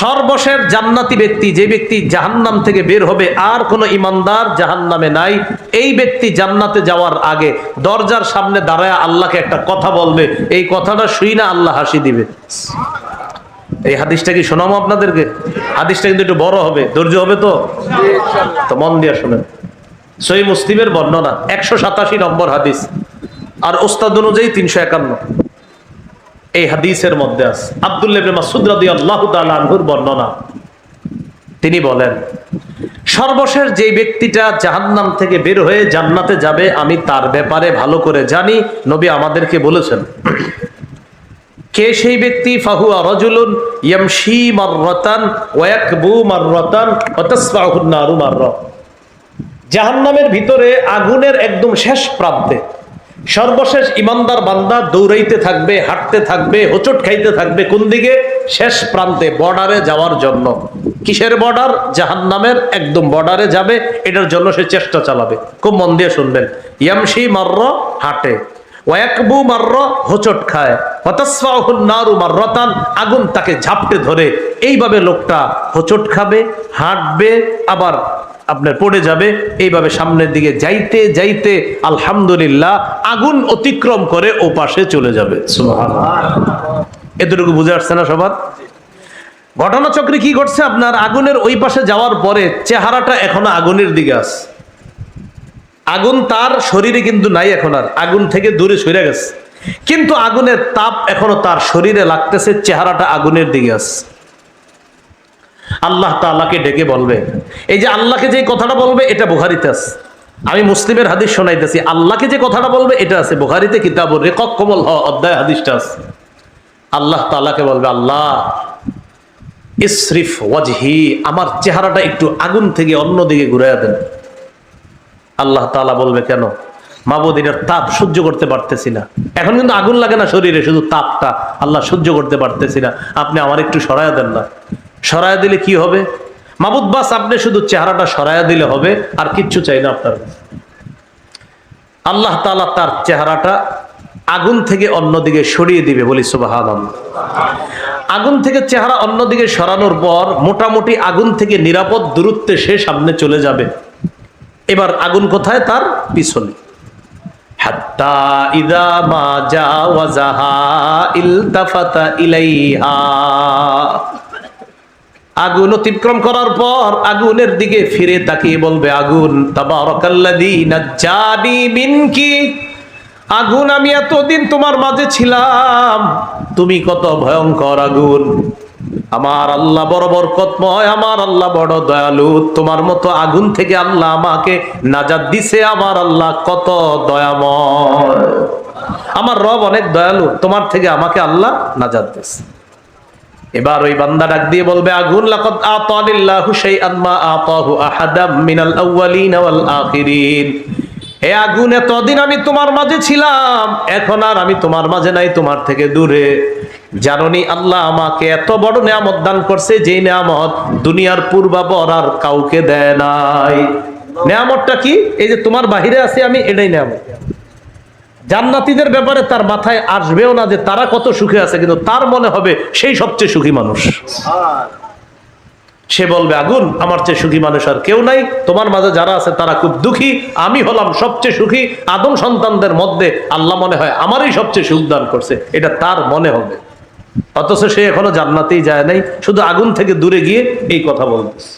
সর্বশেষ জান্নাতি ব্যক্তি, যে ব্যক্তি জাহান্নাম থেকে বের হবে, আর কোনো ইমানদার জাহান্নামে নাই। এই ব্যক্তি জান্নাতে যাওয়ার আগে দরজার সামনে দাঁড়ায় আল্লাহকে একটা কথা বলবে। এই কথাটা শুই না আল্লাহ হাসি দিবে। এই হাদিসটা কি শোনাবো আপনাদেরকে? হাদিসটা কিন্তু একটু বড় হবে। ধৈর্য হবে তো? তো মন দিয়ে শোনেন। সই মুসলিমের বর্ণনা, একশো সাতাশি নম্বর হাদিস। আর ওস্তাদ অনুযায়ী তিনশো একান্ন। এই হাদিসের মধ্যে আছে। আব্দুল্লাহ রাদিয়াল্লাহু তাআলা আনহুর বর্ণনা। তিনি বলেন, সর্বশেষ যে ব্যক্তিটা জাহান্নাম থেকে বের হয়ে জান্নাতে যাবে, আমি তার ব্যাপারে ভালো করে জানি, নবী আমাদেরকে বলেছেন। কে সেই ব্যক্তি? ফাহুয়া রজুলুন ইয়ামশি মাররাতান ওয়া ইয়াকবু মাররাতান ওয়া তাসফাহুন নারু মাররা। জাহান্নামের ভিতরে আগুনের একদম শেষ প্রান্তে সর্বশেষ ইমানদার বান্দা দৌড়াইতে থাকবে, হাঁটতে থাকবে, হোচট খাইতে থাকবে, কোন দিকে? শেষ প্রান্তে, বর্ডারে যাওয়ার জন্য। কিসের বর্ডার? জাহান্নামের, একদম বর্ডারে যাবে, এটার জন্য সে চেষ্টা চালাবে। খুব মন দিয়ে শুনবেন। ইয়ামশি মার্র, হাঁটে। ওয়াকবু মার্র, হোচট খায়। নারু মাররাতান, আগুন তাকে ঝাপটে ধরে। এইভাবে লোকটা হোচট খাবে, হাঁটবে, আবার আপনার পড়ে যাবে। এইভাবে সামনের দিকে যাইতে যাইতে আলহামদুলিল্লাহ আগুন অতিক্রম করে ও পাশে চলে যাবে। এতটুকু বুঝে আসছে না সবার? ঘটনাচক্রে কি ঘটছে? আপনার আগুনের ওই পাশে যাওয়ার পরে চেহারাটা এখনও আগুনের দিকে আছে। আগুন তার শরীরে কিন্তু নাই এখন আর। আগুন থেকে দূরে সরে গেছে। কিন্তু আগুনের তাপ এখনও তার শরীরে লাগতেছে, চেহারাটা আগুনের দিকে আছে। আল্লাহ তাআলাকে ডেকে বলবে। এই যে আল্লাহকে যে কথাটা বলবে, এটা বুখারিতে আছে। আমি মুসলিমের হাদিস শোনাইতেছি, আল্লাহকে যে কথাটা বলবে, এটা আছে। বুখারিতে কিতাব রেকক কমল হ অধ্যায় হাদিসটা আছে। আল্লাহ তাআলাকে বলবে, আল্লাহ, ইসরিফ ওয়াজহি, আমার চেহারাটা একটু আগুন থেকে অন্যদিকে ঘুরাইয়া দেন। আল্লাহ তাআলা বলবে, কেন? মাবুদ এটার তাপ সহ্য করতে পারতেছি না। এখন কিন্তু আগুন লাগে না শরীরে, শুধু তাপটা আল্লাহ সহ্য করতে পারতেছি না। আপনি আমার একটু সরাইয়া দেন না। সরাইয়া দিলে কি হবে? মাবুদ বাস, আপনি শুধু চেহারাটা সরাইয়া দিলে হবে, আর কিচ্ছু চাই না আপনার। আল্লাহ তাআলা তার চেহারাটা আগুন থেকে অন্যদিকে সরিয়ে দিবে বলি সুবাহান আগুন থেকে চেহারা অন্যদিকে সরানোর পর মোটামুটি আগুন থেকে নিরাপদ দূরত্বে সে সামনে চলে যাবে। এবার আগুন কোথায়? তার পিছনে। হাত্তা ইলাইহা। আগুন অতিক্রম করার পর আগুনের দিকে ফিরে তাকিয়ে বলবে, আগুন মিনকি। আগুন আমি এতদিন তোমার মাঝে ছিলাম। তুমি কত ভয়ঙ্কর আগুন। আমার আল্লাহ বড় বরকতময়, আমার আল্লাহ বড় দয়ালু। তোমার মতো আগুন থেকে আল্লাহ আমাকে নাজাত দিছে, আমার আল্লাহ কত দয়াময়। আমার রব অনেক দয়ালু, তোমার থেকে আমাকে আল্লাহ নাজাত দিছে এবার ওই বান্দা ডাক দিয়ে বলবে, আগুন, লাকাদ আতানিল্লাহু শাইআন মা আতাহু আহাদাম মিনাল আউয়ালিন ওয়াল আখিরিন। হে আগুন, এতদিন আমি তোমার মাঝে ছিলাম, এখন আর আমি তোমার মাঝে নাই, তোমার থেকে দূরে। জাননি আল্লাহ আমাকে এত বড় নিয়ামত দান করছে, যে নিয়ামত দুনিয়ার পূর্বাপর আর কাউকে দেয় নাই। নিয়ামতটা কি? এই যে তোমার বাহিরে আছি আমি, এটাই নিয়ামত। জান্নাতীদের ব্যাপারে তার মাথায় আসবেও না যে তারা কত সুখে আছে, কিন্তু তার মনে হবে সেই সবচেয়ে সুখী মানুষ। সে বলবে, আগুন, আমার চেয়ে সুখী মানুষ আর কেউ নাই। তোমার মাঝে যারা আছে তারা খুব দুঃখী। আমি হলাম সবচেয়ে সুখী। আদম সন্তানদের মধ্যে আল্লাহ মনে হয় আমারই সবচেয়ে সুখ দান করছে। এটা তার মনে হবে। অথচ সে এখনও জান্নাতেই যায় নাই। শুধু আগুন থেকে দূরে গিয়ে এই কথা বলতেছে।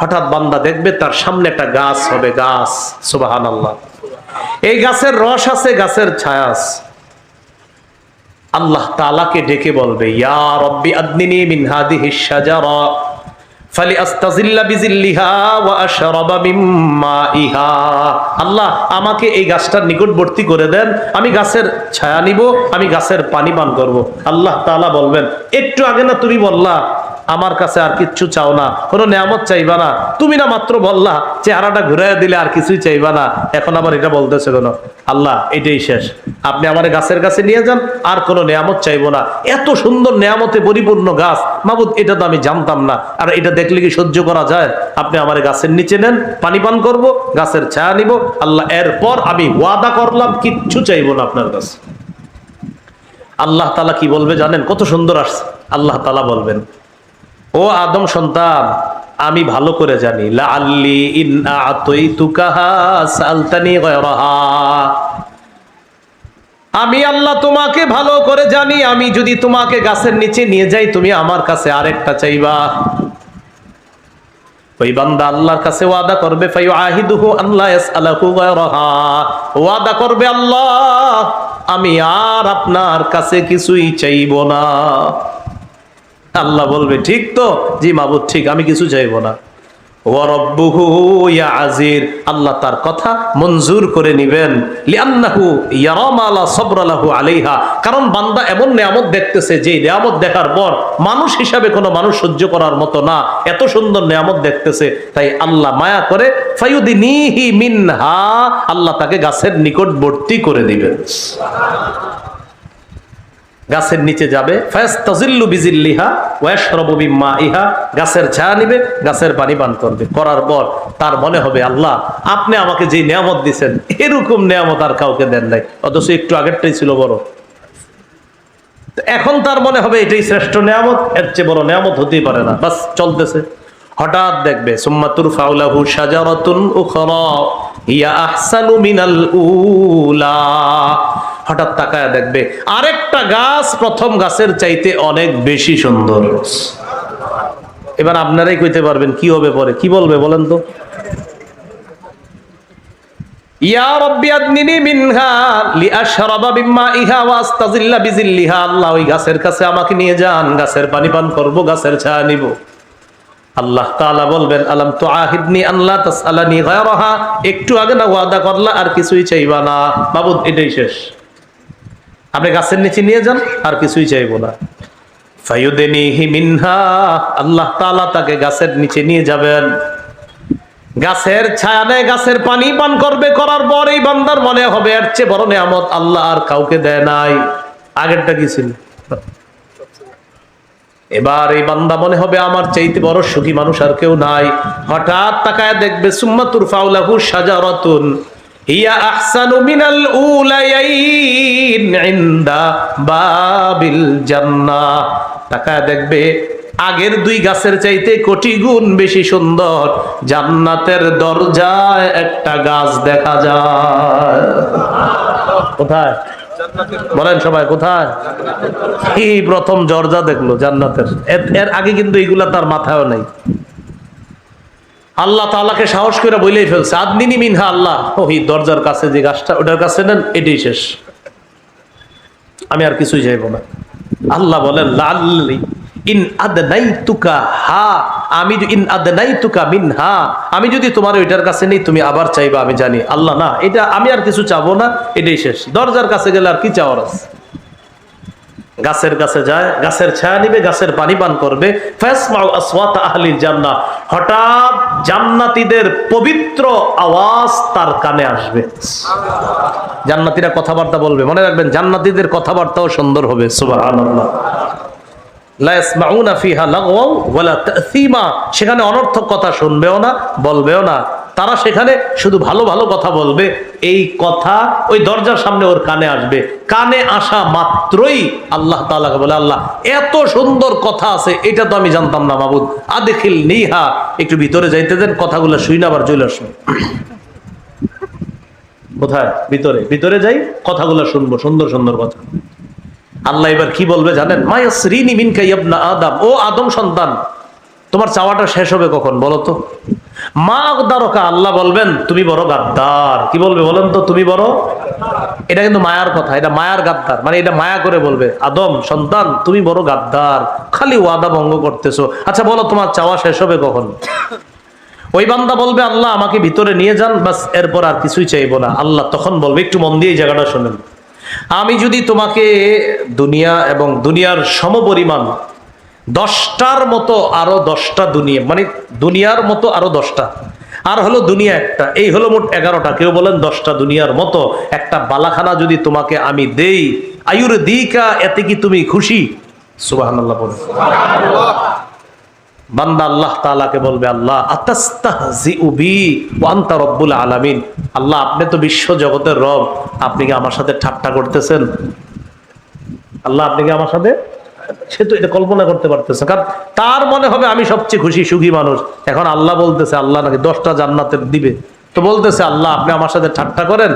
হঠাৎ বান্দা দেখবে তার সামনে একটা গাছ হবে, গাছ। সুবহানাল্লাহ। এই গাছের রস আছে, গাছের ছায়া আছে। আল্লাহ তাআলাকে ডেকে বলবে আল্লাহ, আমাকে এই গাছটার নিকটবর্তী করে দেন, আমি গাছের ছায়া নিব, আমি গাছের পানি পান করব। আল্লাহ তাআলা বলবেন, একটু আগে না তুমি বললা আমার কাছে আর কিচ্ছু চাও না, কোনো নিয়ামত চাইবা না। তুমি না মাত্র বললা, চেহারাটা ঘুরাইয়া দিলে আর কিছুই চাইবা না। এখন আবার এটা বলতেছে কেন? আল্লাহ, এটাই শেষ। আপনি আমার গাছের কাছে নিয়ে যান, আর কোনো নিয়ামত চাইব না। এত সুন্দর নিয়ামতে পরিপূর্ণ গাছ, মাবুদ, এটা তো আমি জানতাম না। আর এটা দেখলে কি সহ্য করা যায়? আপনি আমার গাছের নিচে নেন, পানি পান করব, গাছের ছায়া নিব। আল্লাহ, এরপর আমি ওয়াদা করলাম, কিচ্ছু চাইব না আপনার কাছে। আল্লাহ তালা কি বলবে জানেন? কত সুন্দর আসছে। আল্লাহ তালা বলবেন ও আদম সন্তান, আমি ভালো করে জানি। আমি আল্লাহ তোমাকে ভালো করে জানি, আমি যদি তোমাকে গাছের নিচে নিয়ে যাই, তুমি আমার কাছে আরেকটা চাইবা। আমি আর আপনার কাছে কিছুই চাইব না। আল্লাহ বলবে, ঠিক তো? জি মাবুদ, ঠিক, আমি কিছু চাইব না। আল্লাহ তার কথা মঞ্জুর করে নিবেন। আলাইহা। কারণ বান্দা এমন নিয়ামত দেখতেছে যে নিয়ামত দেখার পর মানুষ হিসাবে কোনো মানুষ সহ্য করার মতো না। এত সুন্দর নিয়ামত দেখতেছে, তাই আল্লাহ মায়া করে ফায়ুদিনিহি মিনহা, আল্লাহ তাকে গাছের নিকটবর্তী করে দিবেন। গাছের নিচে যাবে। গাছের ছায়া নিবে, গাছের পানি পান করবে। করার পর তার মনে হবে, আল্লাহ, আপনি আমাকে যে নিয়ামত দিছেন, এরকম নিয়ামত আর কাউকে দেন নাই। অথচ একটু আগেরটাই ছিল বড়। এখন তার মনে হবে, এটাই শ্রেষ্ঠ নিয়ামত, এর চেয়ে বড় নিয়ামত হতেই পারে না। বাস, চলতেছে। হঠাৎ দেখবে সুম্মাতুর ফাউলাহু শাজারাতুন উখরা, হিয়া আহসানু মিনাল উলা। হঠাৎ তাকায় দেখবে আরেকটা গাছ প্রথম গাছের চাইতে অনেক বেশি সুন্দর। এবার আপনারাই কইতে পারবেন কি হবে পরে। কি বলবে বলেন তো? বিজিল্লিহা। আল্লাহ, ওই গাছের কাছে আমাকে নিয়ে যান। গাছের পানি পান করব, গাছের ছায়া নিব। আল্লাহ বলবেন, আলাম আল্লাহ একটু আগে না ওয়াদা করলা, আর কিছুই চাইবা না। মাবুদ, এটাই শেষ। আপনি গাছের নিচে নিয়ে যান, আর কিছুই চাইব না। মিনহা, আল্লাহ তাআলা তাকে গাছের নিচে নিয়ে যাবেন। গাছের ছায়া নেয় গাছের পানি পান করবে, করার পর এই বান্দার মনে হবে এর চেয়ে বড় নিয়ামত আল্লাহ আর কাউকে দেয় নাই। আগেরটা কি ছিল? এবার এই বান্দা মনে হবে আমার চাইতে বড় সুখী মানুষ আর কেউ নাই। হঠাৎ তাকায় দেখবে সুম্মাতুর ফাউলাহু শাজারাতুন। দেখবে আগের দুই গাছের চাইতে কোটি গুণ বেশি সুন্দর। জান্নাতের দরজায় একটা গাছ দেখা যায়। কোথায়? বলেন সবাই, কোথায়? এই প্রথম দরজা দেখল জান্নাতের। এর- আগে কিন্তু এগুলা তার মাথায়ও নেই। আল্লাহ তাআলাকে সাহস করে বলেই ফেলছে, আদনিনি মিনহা আল্লাহ। ওই দরজার কাছে যে গাছটা, ওটার কাছে নেন, এটাই শেষ। আমি আর কিছুই চাইব না। আল্লাহ বলেন লাল্লি ইন আদনাইতুকা হা। আমি ইন আদনাইতুকা মিনহা। আমি যদি তোমার ওইটার কাছে নেই, তুমি আবার চাইবা, আমি জানি। আল্লাহ না, এটা আমি আর কিছু চাবো না, এটাই শেষ। দরজার কাছে গেলে আর কি চাওয়ার আছে? গাছের কাছে যায় গাছের ছায়া নিবে গাছের পানি পান করবে। জান্নাহ। হঠাৎ জান্নাতীদের পবিত্র আওয়াজ তার কানে আসবে। জান্নাতীরা কথাবার্তা বলবে। মনে রাখবেন জান্নাতীদের কথাবার্তাও সুন্দর হবে। সুবহানাল্লাহ। সেখানে অনর্থক কথা শুনবেও না বলবেও না। তারা সেখানে শুধু ভালো ভালো কথা বলবে। এই কথা ওই দরজার সামনে ওর কানে আসবে। কানে আসা মাত্রই আল্লাহ তালাকে বলে, আল্লাহ, এত সুন্দর কথা আছে, এটা তো আমি জানতাম না মাবুদ। আদেখিল নিহা, একটু ভিতরে যাইতে দেন, কথাগুলো শুই না, আবার চলে আসুন। কোথায়? ভিতরে। ভিতরে যাই, কথাগুলো শুনব, সুন্দর সুন্দর কথা। আল্লাহ এবার কি বলবে জানেন? মায়াসরিনি মিনকা ইয়াবনা আদম। ও আদম সন্তান, তোমার চাওয়াটা শেষ হবে কখন বলো তো? মা আল্লাহ বলবেন, তুমি বড় গাদ্দার। কি বলবে বলেন তো? তুমি বড় এটা কিন্তু মায়ার কথা, এটা মায়ার গাদ্দার। মানে এটা মায়া করে বলবে, আদম, সন্তান, তুমি বড় গাদ্দার। খালি ওয়াদা ভঙ্গ করতেছো। আচ্ছা বলো, তোমার চাওয়া শেষ হবে কখন? ওই বান্দা বলবে, আল্লাহ, আমাকে ভিতরে নিয়ে যান বাস এরপর আর কিছুই চাইব না। আল্লাহ তখন বলবে, একটু মন দিয়ে জায়গাটা শোনেন। আমি যদি তোমাকে দুনিয়া এবং দুনিয়ার সমপরিমাণ দশটার মতো আরও দশটা দুনিয়া মানে দুনিয়ার মতো আরও দশটা। আর হলো দুনিয়া একটা, এই হলো মোট এগারোটা। কেউ বলেন দশটা দুনিয়ার মতো, একটা বালাখানা যদি তোমাকে আমি দেই, আয়ুর দিকা, এতে কি তুমি খুশি? সুবাহ বলে বান্দা আল্লাহ তাআলাকে বলবে, আল্লাহ বি রব্বুল আলামিন। আল্লাহ, আপনি তো বিশ্ব জগতের রব, আপনি কি আমার সাথে ঠাট্টা করতেছেন? আল্লাহ, আপনি কি আমার সাথে সে তো এটা কল্পনা করতে পারতেছে কারণ তার মনে হবে আমি সবচেয়ে খুশি, সুখী মানুষ। এখন আল্লাহ বলতেছে, আল্লাহ নাকি দশটা জান্নাতের দিবে। তো বলতেছে, আল্লাহ আপনি আমার সাথে ঠাট্টা করেন।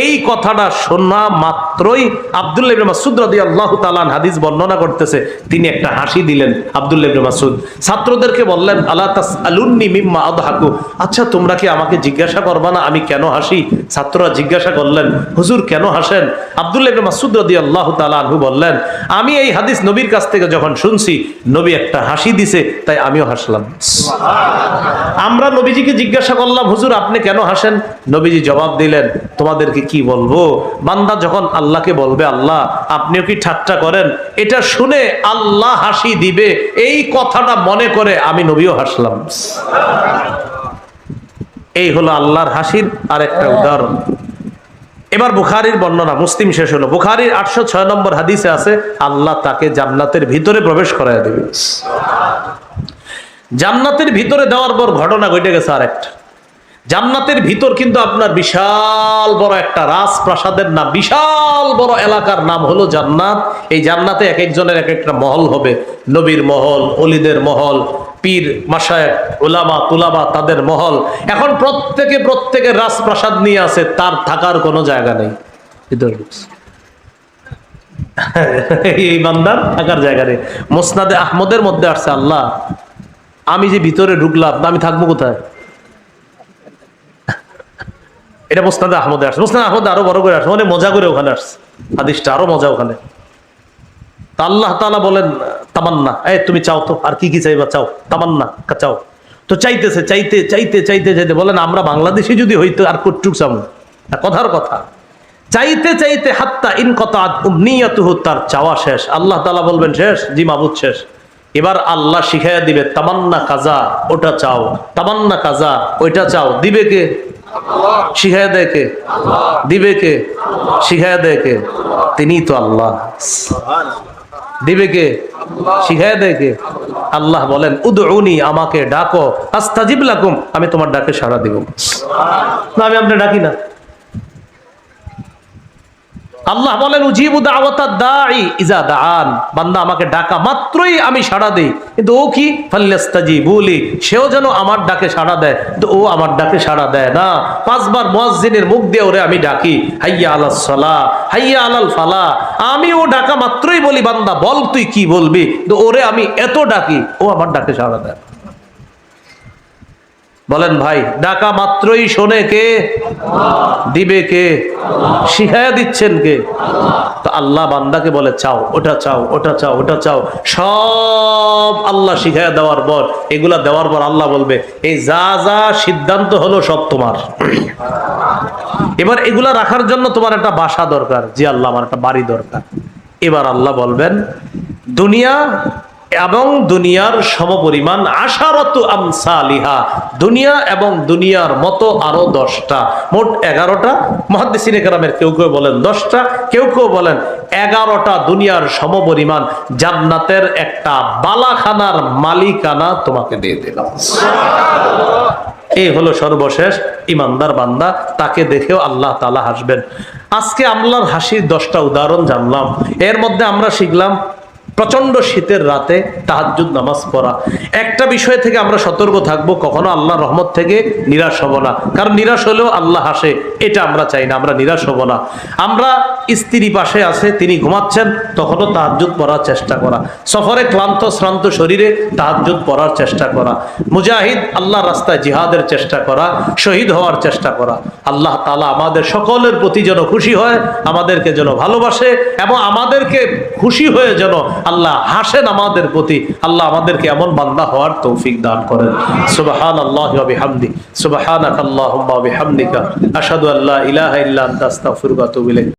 এই কথাটা শোনা মাত্রই আব্দুল্লাহ ইবনে মাসুদ রাদিয়াল্লাহু তাআলা হাদিস বর্ণনা করতেছে। তিনি একটা হাসি দিলেন আব্দুল্লাহ মাসুদ ছাত্রদেরকে বললেন, আলা তাসআলুন্নি মিম্মা আদহাকু। আচ্ছা তোমরা কি আমাকে জিজ্ঞাসা করবা না আমি কেন হাসি? ছাত্ররা জিজ্ঞাসা করলেন, হুজুর, কেন হাসেন? আব্দুল্লাহ মাসুদ রাদিয়াল্লাহু তাআলা আনহু বললেন, আমি এই হাদিস নবীর কাছ থেকে যখন শুনছি, নবী একটা হাসি দিছে, তাই আমিও হাসলাম। আমরা নবীজিকে জিজ্ঞাসা করলাম, হুজুর, আপনি কেন হাসেন? নবীজি জবাব দিলেন, তোমাদেরকে কি বলব? বান্দা যখন আল্লাহকে বলবে, আল্লাহ, আপনিও কি ঠাট্টা করেন? এটা শুনে আল্লাহ হাসি দিবে, এই কথাটা মনে করে আমি নবীও হাসলাম। এই হলো আল্লাহর হাসির আরেকটা উদাহরণ। এবার বুখারির বর্ণনা মুসলিম শেষ হলো। বুখারির আটশো ছয় নম্বর হাদিসে আছে আল্লাহ তাকে জান্নাতের ভিতরে প্রবেশ করায় দেবে। জান্নাতের ভিতরে দেওয়ার পর ঘটনা ঘটে গেছে আরেকটা। জান্নাতের ভিতর কিন্তু আপনার বিশাল বড় একটা রাজপ্রাসাদের নাম বিশাল বড় এলাকার নাম হলো জান্নাত। এই জান্নাতে এক একজনের এক একটা মহল হবে। নবীর মহল অলিদের মহল পীর মাসায় ওলামা তুলামা, তাদের মহল। এখন প্রত্যেকে প্রত্যেকের রাজপ্রাসাদ নিয়ে আছে, তার থাকার কোনো জায়গা নেই। ভিতরে এই বান্দার থাকার জায়গা নেই। মোসনাদে আহমদের মধ্যে আসছে, আল্লাহ, আমি যে ভিতরে ঢুকলাম, আমি থাকব কোথায়? এটা মোস্তাদে আহমদে আসছে। মোস্তাদ আহমদ আরও বড় করে আসছে অনেক মজা করে ওখানে আসছে। হাদিসটা আরও মজা ওখানে। আল্লাহ তাআলা বলেন তামান্না। এ তুমি চাও তো? আর কি কি চাইবা? চাও। তামান্না চাও? তো চাইতেছে, চাইতে চাইতে চাইতে চাইতে বলেন, আমরা বাংলাদেশে যদি হইতো আর কটুক চামু কথার কথা। চাইতে চাইতে হাত্তা ইন কথা তার চাওয়া শেষ। আল্লাহ তালা বলবেন, শেষ, জি মাবুদ, শেষ। এবার আল্লাহ শিখাইয়া দিবে, তামান্না কাজা, ওটা চাও। তামান্না কাজা, ওইটা চাও। দিবে কে? শিখাইয়া দেয় কে? দিবে কে? শিখাইয়া দেয় কে? তিনি তো আল্লাহ। দিবে কে? শিখায় দেয় কে? আল্লাহ বলেন, উদউনি, আমাকে ডাকো, আস্তাজিব লাগুম আমি তোমার ডাকে সাড়া দিব। না, আমি আপনি ডাকি না। আল্লাহ বলেন বান্দা আমাকে ডাকা মাত্রই আমি সাড়া দেই। কিন্তু ও কি? ফাল্লাস্তাজিবুলি সেও যেন আমার ডাকে সাড়া দেয়। কিন্তু ও আমার ডাকে সাড়া দেয় না। পাঁচবার মুয়াজ্জিনের মুখ দিয়ে ওরে আমি ডাকি, হাইয়া আলাস সালাহ, হাইয়া আলাল ফালা আমি ও ডাকা মাত্রই বলি, বান্দা, বল তুই কি বলবি? কিন্তু ওরে আমি এত ডাকি, ও আমার ডাকে সাড়া দেয়। বলেন ভাই, ডাকা মাত্রই শোনে কে? দিবে কে? শিখায়া দিচ্ছেন কে? তো আল্লাহ বান্দাকে বলে, চাও, ওটা চাও ওটা চাও ওটা চাও। সব আল্লাহ শিখায়া দেওয়ার পর, এগুলা দেওয়ার পর আল্লাহ বলবে, এই যা যা সিদ্ধান্ত হলো সব তোমার। এবার এগুলা রাখার জন্য তোমার একটা বাসা দরকার, জি আল্লাহ, আমার একটা বাড়ি দরকার। এবার আল্লাহ বলবেন, দুনিয়া এবং দুনিয়ার সমপরিমাণ আশারত আমসালিহা। দুনিয়া এবং দুনিয়ার মতো আরও দশটা। মোট এগারোটা। মহাদ্দিসিনে কেরামের কেউ কেউ বলেন দশটা। কেউ কেউ বলেন এগারোটা দুনিয়ার সমপরিমাণ জান্নাতের একটা বালাখানার মালিকানা তোমাকে দিয়ে দিলাম। এই হলো সর্বশেষ ইমানদার বান্দা। তাকে দেখেও আল্লাহ তালা হাসবেন। আজকে আল্লাহর হাসির দশটা উদাহরণ জানলাম। এর মধ্যে আমরা শিখলাম প্রচণ্ড শীতের রাতে তাহাজ্জুদ নামাজ পড়া। একটা বিষয় থেকে আমরা সতর্ক থাকব, কখনো আল্লাহ রহমত থেকে নিরাশ হব না। কারণ নিরাশ হলেও আল্লাহ হাসে, এটা আমরা চাই না, আমরা নিরাশ হব না। আমরা স্ত্রী পাশে আছে, তিনি ঘুমাচ্ছেন, তখনও তাহাজ্জুদ পড়ার চেষ্টা করা। সফরে ক্লান্ত, শ্রান্ত শরীরে তাহাজ্জুদ পড়ার চেষ্টা করা। মুজাহিদ আল্লাহ রাস্তায় জিহাদের চেষ্টা করা, শহীদ হওয়ার চেষ্টা করা। আল্লাহ তালা আমাদের সকলের প্রতি যেন খুশি হয়, আমাদেরকে যেন ভালোবাসে এবং আমাদেরকে খুশি হয়ে যেন আল্লাহ হাসেন আমাদের প্রতি। আল্লাহ আমাদেরকে এমন বান্দা হওয়ার তৌফিক দান করেন। সুবাহান আল্লাহ বিহামদি। সুবাহানাক আল্লাহুম্মা বিহামদিকা। আশহাদু আল্লা ইলাহা ইল্লা আস্তাগফিরুকা ওয়া আতুবু ইলাইক।